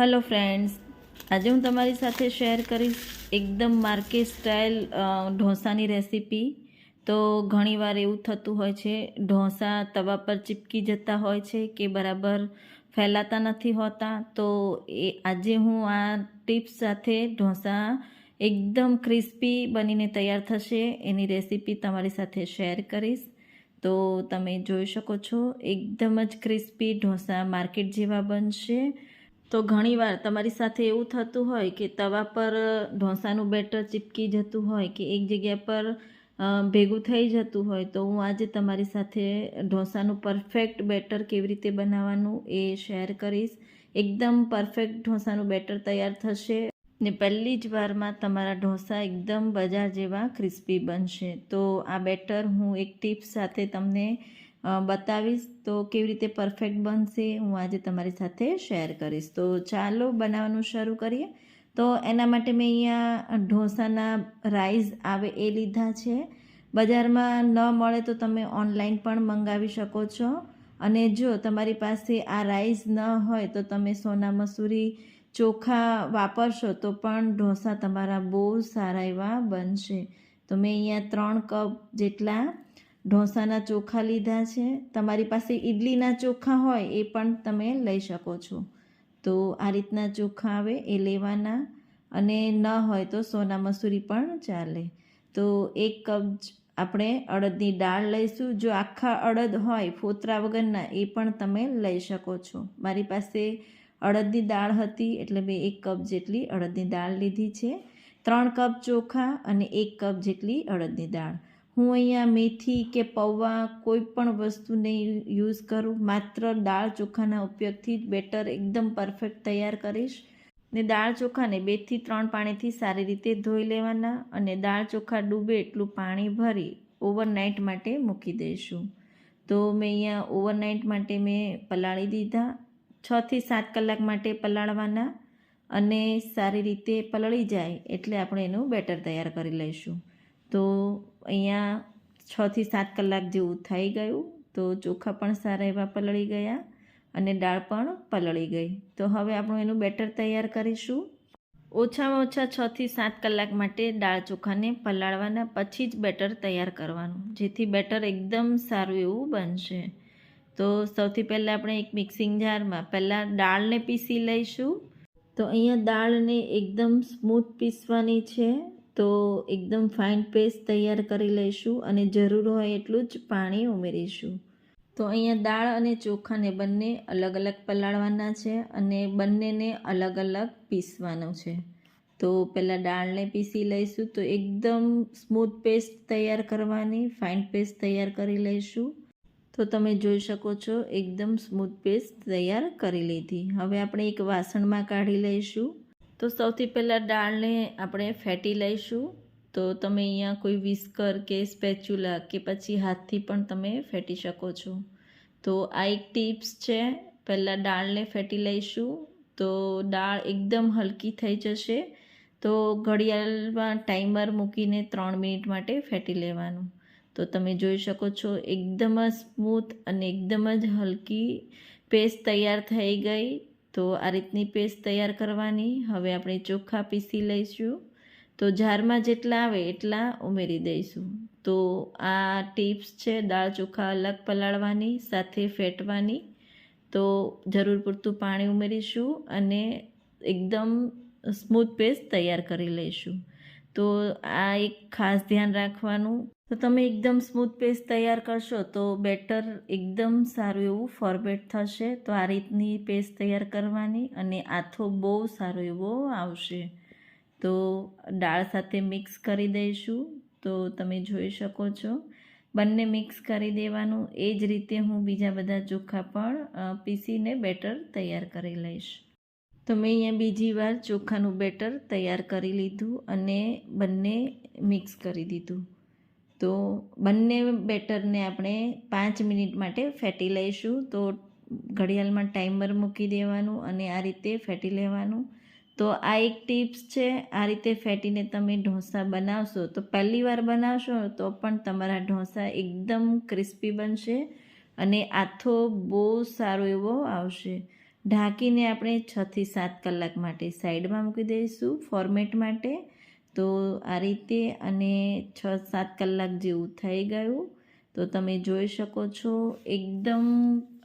Hello friends આજે હું તમારી સાથે શેર કરીશ એકદમ માર્કેટ સ્ટાઇલ ઢોસાની રેસીપી તો ઘણીવાર એવું થતું હોય છે, ઢોસા તવા પર ચીપકી જતા હોય છે કે બરાબર ફેલાતા નથી હોતા. તો એ, આજે હું આ ટિપ્સ સાથે ઢોસા એકદમ ક્રિસ્પી બનીને તૈયાર થશે, એની રેસીપી તમારી સાથે શેર કરીશ. તો તમે જોઈ શકો છો, એકદમ જ ક્રિસ્પી ઢોસા માર્કેટ જેવા બનશે. તો ઘણીવાર તમારી સાથે એવું થતું હોય કે તવા પર ઢોસાનું બેટર ચીપકી જતું હોય કે એક જગ્યા પર ભેગું થઈ જતું હોય, તો હું આજે તમારી સાથે ઢોસાનું પરફેક્ટ બેટર કેવી રીતે બનાવવાનું એ શેર કરીશ. એકદમ પરફેક્ટ ઢોસાનું બેટર તૈયાર થશે ને પહેલી જ વારમાં તમારા ઢોસા એકદમ બજાર જેવા ક્રિસ્પી બનશે. તો આ બેટર હું એક ટિપ્સ સાથે તમને બતાવીશ તો કેવી રીતે પરફેક્ટ બનશે હું આજે તમારી સાથે શેર કરીશ. તો ચાલો બનાવવાનું શરૂ કરીએ. તો એના માટે મેં અહીંયા ઢોસાના રાઈસ આવે એ લીધા છે. બજારમાં ન મળે તો તમે ઓનલાઈન પણ મંગાવી શકો છો. અને જો તમારી પાસે આ રાઈસ ન હોય તો તમે સોના મસૂરી ચોખા વાપરશો તો પણ ઢોસા તમારા બહુ સારા એવા બનશે. તો મેં અહીંયા ત્રણ કપ જેટલા ઢોસાના ચોખા લીધા છે. તમારી પાસે ઇડલીના ચોખા હોય એ પણ તમે લઈ શકો છો. તો આ રીતના ચોખા આવે, એ લેવાના. અને ન હોય તો સોના મસૂરી પણ ચાલે. તો એક કપ આપણે અડદની દાળ લઈશું. જો આખા અડદ હોય, ફોતરા વગરના, એ પણ તમે લઈ શકો છો. મારી પાસે અડદની દાળ હતી, એટલે મેં એક કપ જેટલી અડદની દાળ લીધી છે. ત્રણ કપ ચોખા અને એક કપ જેટલી અડદની દાળ. હું અહીંયા મેથી કે પૌવા કોઈ પણ વસ્તુને યુઝ કરું, માત્ર દાળ ચોખાના ઉપયોગથી જ બેટર એકદમ પરફેક્ટ તૈયાર કરીશ. ને દાળ ચોખાને બેથી ત્રણ પાણીથી સારી રીતે ધોઈ લેવાના અને દાળ ચોખા ડૂબે એટલું પાણી ભરી ઓવરનાઇટ માટે મૂકી દઈશું. તો મેં અહીંયા ઓવરનાઇટ માટે મેં પલાળી દીધા, છથી સાત કલાક માટે પલાળવાના અને સારી રીતે પલળી જાય એટલે આપણે એનું બેટર તૈયાર કરી લઈશું. તો અહીંયા છથી સાત કલાક જેવું થઈ ગયું. તો ચોખા પણ સારા એવા પલળી ગયા અને દાળ પણ પલળી ગઈ. તો હવે આપણું એનું બેટર તૈયાર કરીશું. ઓછામાં ઓછા છથી સાત કલાક માટે દાળ ચોખાને પલાળવાના પછી જ બેટર તૈયાર કરવાનું, જેથી બેટર એકદમ સારું એવું બનશે. તો સૌથી પહેલાં આપણે એક મિક્સિંગ જારમાં પહેલાં દાળને પીસી લઈશું. તો અહીંયા દાળને એકદમ સ્મૂથ પીસવાની છે. તો એકદમ ફાઇન પેસ્ટ તૈયાર કરી લઈશું અને જરૂર હોય એટલું જ પાણી ઉમેરીશું. તો અહીંયા દાળ અને ચોખાને બંને અલગ અલગ પલાળવાના છે અને બંનેને અલગ અલગ પીસવાનું છે. તો પહેલાં દાળને પીસી લઈશું તો એકદમ સ્મૂથ પેસ્ટ તૈયાર કરવાની ફાઇન પેસ્ટ તૈયાર કરી લઈશું. તો તમે જોઈ શકો છો એકદમ સ્મૂથ પેસ્ટ તૈયાર કરી લીધી. હવે આપણે એક વાસણમાં કાઢી લઈશું. તો સૌથી પહેલાં દાળને આપણે ફેટી લઈશું. તો તમે અહીંયા કોઈ વિસ્કર કે સ્પેચ્યુલા કે પછી હાથથી પણ તમે ફેટી શકો છો. તો આ એક ટિપ્સ છે, પહેલાં દાળને ફેટી લઈશું. તો દાળ એકદમ હલકી થઈ જશે. તો ઘડિયાળમાં ટાઈમર મૂકીને ત્રણ મિનિટ માટે ફેટી લેવાનું. તો તમે જોઈ શકો છો, એકદમ જ સ્મૂથ અને એકદમ જ હલકી પેસ્ટ તૈયાર થઈ ગઈ. તો આ રીતની પેસ્ટ તૈયાર કરવાની. હવે આપણે ચોખ્ખા પીસી લઈશું. તો જારમાં જેટલા આવે એટલા ઉમેરી દઈશું. તો આ ટિપ્સ છે, દાળ ચોખા અલગ પલાળવાની, સાથે ફેટવાની. તો જરૂર પૂરતું પાણી ઉમેરીશું અને એકદમ સ્મૂથ પેસ્ટ તૈયાર કરી લઈશું. તો આ એક ખાસ ધ્યાન રાખવાનું. તો તમે એકદમ સ્મૂથ પેસ્ટ તૈયાર કરશો તો બેટર એકદમ સારું એવું ફોર્મેટ થશે. તો આ રીતની પેસ્ટ તૈયાર કરવાની અને આથો બહુ સારો એવો આવશે. તો દાળ સાથે મિક્સ કરી દઈશું. તો તમે જોઈ શકો છો. બંને મિક્સ કરી દેવાનું. એ જ રીતે હું બીજા બધા ચોખા પણ પીસીને બેટર તૈયાર કરી લઈશ. તો મેં અહીંયા બીજી વાર ચોખાનું બેટર તૈયાર કરી લીધું અને બંને મિક્સ કરી દીધું. તો બંને બેટરને આપણે પાંચ મિનિટ માટે ફેટી લઈશું. તો ઘડિયાળમાં ટાઈમર મૂકી દેવાનું અને આ રીતે ફેટી લેવાનું. તો આ એક ટિપ્સ છે, આ રીતે ફેટીને તમે ઢોસા બનાવશો તો પહેલી વાર બનાવશો તો પણ તમારા ઢોસા એકદમ ક્રિસ્પી બનશે અને આથો બહુ સારો એવો આવશે. ઢાંકીને આપણે છથી સાત કલાક માટે સાઈડમાં મૂકી દઈશું ફોર્મેટ માટે. તો આ રીતે અને છ સાત કલાક જેવું થઈ ગયું. તો તમે જોઈ શકો છો, એકદમ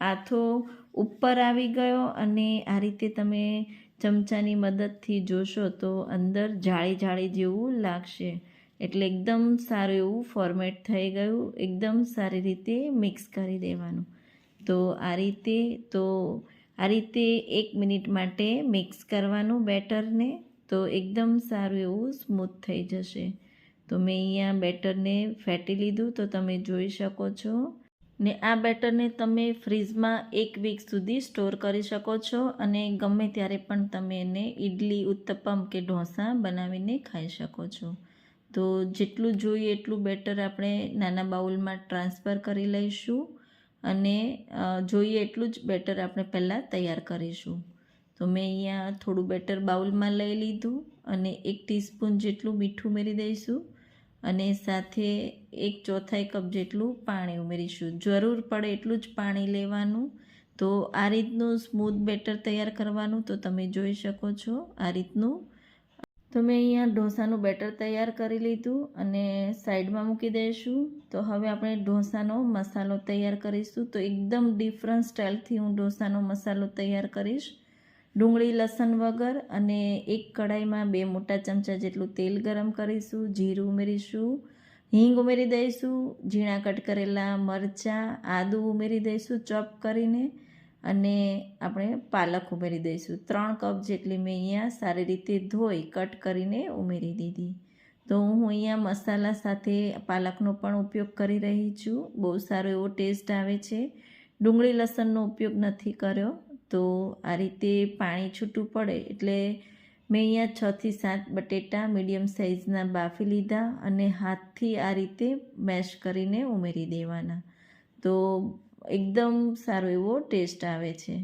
આથો ઉપર આવી ગયો અને આ રીતે તમે ચમચાની મદદથી જોશો તો અંદર જાળી જાળી જેવું લાગશે. એટલે એકદમ સારું એવું ફોર્મેટ થઈ ગયું. એકદમ સારી રીતે મિક્સ કરી દેવાનું. તો આ રીતે, તો આ રીતે એક મિનિટ માટે મિક્સ કરવાનું બેટરને. તો એકદમ સારું એવું સ્મૂથ થઈ જશે. તો મેં અહીંયા બેટરને ફેટી લીધું, તો તમે જોઈ શકો છો. ને આ બેટરને તમે ફ્રીજમાં એક વીક સુધી સ્ટોર કરી શકો છો અને ગમે ત્યારે પણ તમે એને ઇડલી ઉત્તપમ કે ઢોસા બનાવીને ખાઈ શકો છો. તો જેટલું જોઈએ એટલું બેટર આપણે નાના બાઉલમાં ટ્રાન્સફર કરી લઈશું અને જોઈએ એટલું જ બેટર આપણે પહેલાં તૈયાર કરીશું. તો મેં અહીંયા થોડું બેટર બાઉલમાં લઈ લીધું અને એક ટીસ્પૂન જેટલું મીઠું ઉમેરી દઈશું અને સાથે એક ચોથાઈ કપ જેટલું પાણી ઉમેરીશું. જરૂર પડે એટલું જ પાણી લેવાનું. તો આ રીતનું સ્મૂથ બેટર તૈયાર કરવાનું તો તમે જોઈ શકો છો આ રીતનું. તો મેં અહીંયા ઢોસાનું બેટર તૈયાર કરી લીધું અને સાઈડમાં મૂકી દઈશું. તો હવે આપણે ઢોસાનો મસાલો તૈયાર કરીશું. તો એકદમ ડિફરન્ટ સ્ટાઇલથી હું ઢોસાનો મસાલો તૈયાર કરીશ. ડુંગળી, લસણ વગર અને એક કઢાઈમાં બે મોટા ચમચા જેટલું તેલ ગરમ કરીશું, જીરું ઉમેરીશું, હિંગ ઉમેરી દઈશું, ઝીણા કટ કરેલા મરચાં, આદું ઉમેરી દઈશું ચોપ કરીને અને આપણે પાલક ઉમેરી દઈશું. ત્રણ કપ જેટલી મેં અહીંયા સારી રીતે ધોઈ, કટ કરીને ઉમેરી દીધી. તો હું અહીંયા મસાલા સાથે પાલકનો પણ ઉપયોગ કરી રહી છું. બહુ સારો એવો ટેસ્ટ આવે છે. ડુંગળી, લસણનો ઉપયોગ નથી કર્યો. તો આ રીતે પાણી છૂટું પડે એટલે મેં અહીંયા છથી સાત બટેટા મીડિયમ સાઇઝના બાફી લીધા અને હાથથી આ રીતે મેશ કરીને ઉમેરી દેવાના. તો એકદમ સારો એવો ટેસ્ટ આવે છે.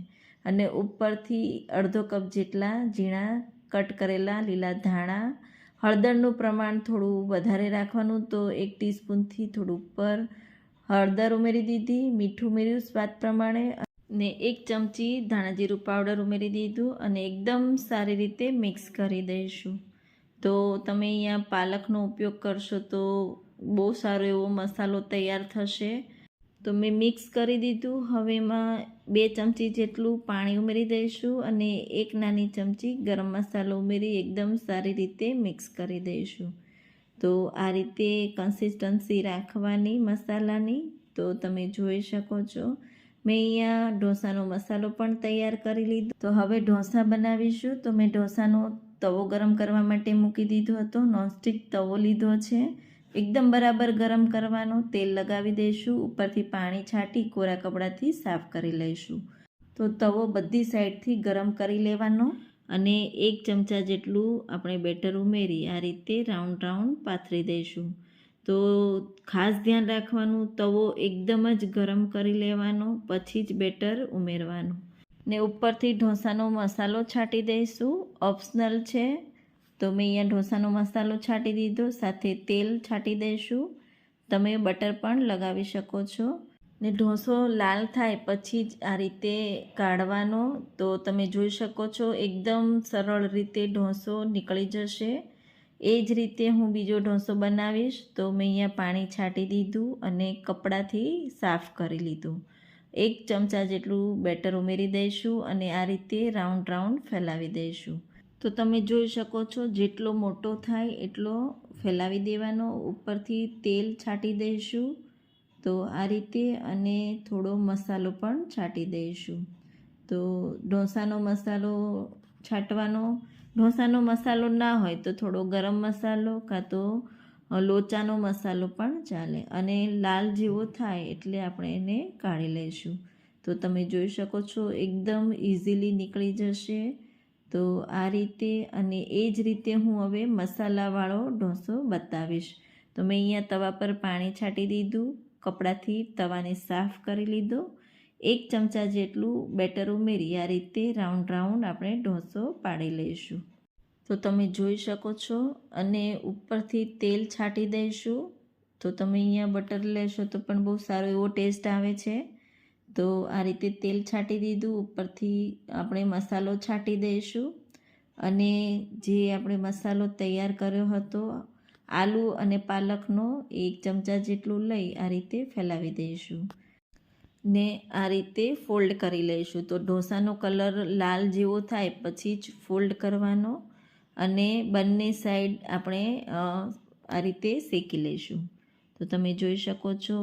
અને ઉપરથી અડધો કપ જેટલા ઝીણા કટ કરેલા લીલા ધાણા, હળદરનું પ્રમાણ થોડું વધારે રાખવાનું તો એક ટીસ્પૂનથી થોડું ઉપર હળદર ઉમેરી દીધી, મીઠું ઉમેર્યું સ્વાદ પ્રમાણે ને એક ચમચી ધાણા જીરું પાવડર ઉમેરી દીધું અને એકદમ સારી રીતે મિક્સ કરી દઈશું. તો તમે અહીંયા પાલકનો ઉપયોગ કરશો તો બહુ સારો એવો મસાલો તૈયાર થશે. તો મેં મિક્સ કરી દીધું. હવે એમાં બે ચમચી જેટલું પાણી ઉમેરી દઈશું અને એક નાની ચમચી ગરમ મસાલો ઉમેરી એકદમ સારી રીતે મિક્સ કરી દઈશું. તો આ રીતે કન્સિસ્ટન્સી રાખવાની મસાલાની તો તમે જોઈ શકો છો. મેં અહીંયા ઢોસાનો મસાલો પણ તૈયાર કરી લીધો. તો હવે ઢોસા બનાવીશું. તો મેં ઢોસાનો તવો ગરમ કરવા માટે મૂકી દીધો હતો. નોનસ્ટિક તવો લીધો છે. એકદમ બરાબર ગરમ કરવાનો. તેલ લગાવી દઈશું. ઉપરથી પાણી છાંટી કોરા કપડાથી સાફ કરી લઈશું. તો તવો બધી સાઈડથી ગરમ કરી લેવાનો અને એક ચમચા જેટલું આપણે બેટર ઉમેરી આ રીતે રાઉન્ડ રાઉન્ડ પાથરી દઈશું. તો ખાસ ધ્યાન રાખવાનું, તવો એકદમ જ ગરમ કરી લેવાનો, પછી જ બેટર ઉમેરવાનું. ને ઉપરથી ઢોસાનો મસાલો છાંટી દઈશું. ઓપ્શનલ છે, તો મેં અહીંયા ઢોસાનો મસાલો છાંટી દીધો, સાથે તેલ છાંટી દઈશું. તમે બટર પણ લગાવી શકો છો. ને ઢોસો લાલ થાય પછી જ આ રીતે કાઢવાનો. તો તમે જોઈ શકો છો, એકદમ સરળ રીતે ઢોસો નીકળી જશે. એ જ રીતે હું બીજો ઢોસો બનાવીશ તો મેં અહીંયા પાણી છાંટી દીધું અને કપડાથી સાફ કરી લીધું. એક ચમચા જેટલું બેટર ઉમેરી દઈશું અને આ રીતે રાઉન્ડ રાઉન્ડ ફેલાવી દઈશું. તો તમે જોઈ શકો છો જેટલો મોટો થાય એટલો ફેલાવી દેવાનો. ઉપરથી તેલ છાંટી દઈશું તો આ રીતે અને થોડો મસાલો પણ છાંટી દઈશું. તો ઢોસાનો મસાલો છાંટવાનો ઢોસાનો મસાલો ના હોય તો થોડો ગરમ મસાલો કાં તો લોચાનો મસાલો પણ ચાલે. અને લાલ જેવો થાય એટલે આપણે એને કાઢી લઈશું. તો તમે જોઈ શકો છો એકદમ ઇઝીલી નીકળી જશે. તો આ રીતે અને એ જ રીતે હું હવે મસાલાવાળો ઢોસો બતાવીશ. તો મેં અહીંયા તવા પર પાણી છાંટી દીધું, કપડાથી તવાને સાફ કરી લીધો એક ચમચા જેટલું બેટર ઉમેરી આ રીતે રાઉન્ડ રાઉન્ડ આપણે ઢોસો પાડી લઈશું. તો તમે જોઈ શકો છો અને ઉપરથી તેલ છાંટી દઈશું. તો તમે અહીંયા બટર લેશો તો પણ બહુ સારો એવો ટેસ્ટ આવે છે. તો આ રીતે તેલ છાંટી દીધું, ઉપરથી આપણે મસાલો છાંટી દઈશું. અને જે આપણે મસાલો તૈયાર કર્યો હતો, આલુ અને પાલકનો એક ચમચા જેટલું લઈ આ રીતે ફેલાવી દઈશું. ને આ રીતે ફોલ્ડ કરી લઈશું. તો ઢોસાનો કલર લાલ જેવો થાય પછી જ ફોલ્ડ કરવાનો અને બંને સાઈડ આપણે આ રીતે શેકી લઈશું. તો તમે જોઈ શકો છો,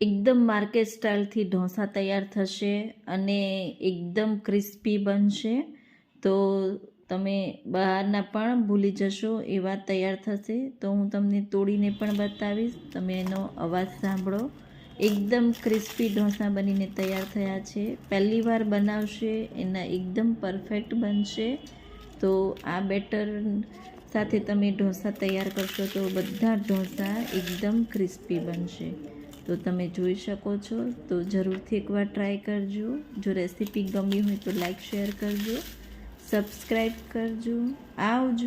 એકદમ માર્કેટ સ્ટાઇલથી ઢોસા તૈયાર થશે અને એકદમ ક્રિસ્પી બનશે. તો તમે બહારના પણ ભૂલી જશો એવા તૈયાર થશે. તો હું તમને તોડીને પણ બતાવીશ. તમે એનો અવાજ સાંભળો. એકદમ ક્રિસ્પી ઢોસા બનીને તૈયાર થયા છે. પહેલી વાર બનાવશે, એના એકદમ પરફેક્ટ બનશે. તો આ બેટર સાથે તમે ઢોસા તૈયાર કરશો તો બધા ઢોસા એકદમ ક્રિસ્પી બનશે. તો તમે જોઈ શકો છો, તો જરૂરથી એકવાર ટ્રાય કરજો. જો રેસીપી ગમી હોય તો લાઈક શેર કરજો. સબસ્ક્રાઈબ કરજો. આવજો.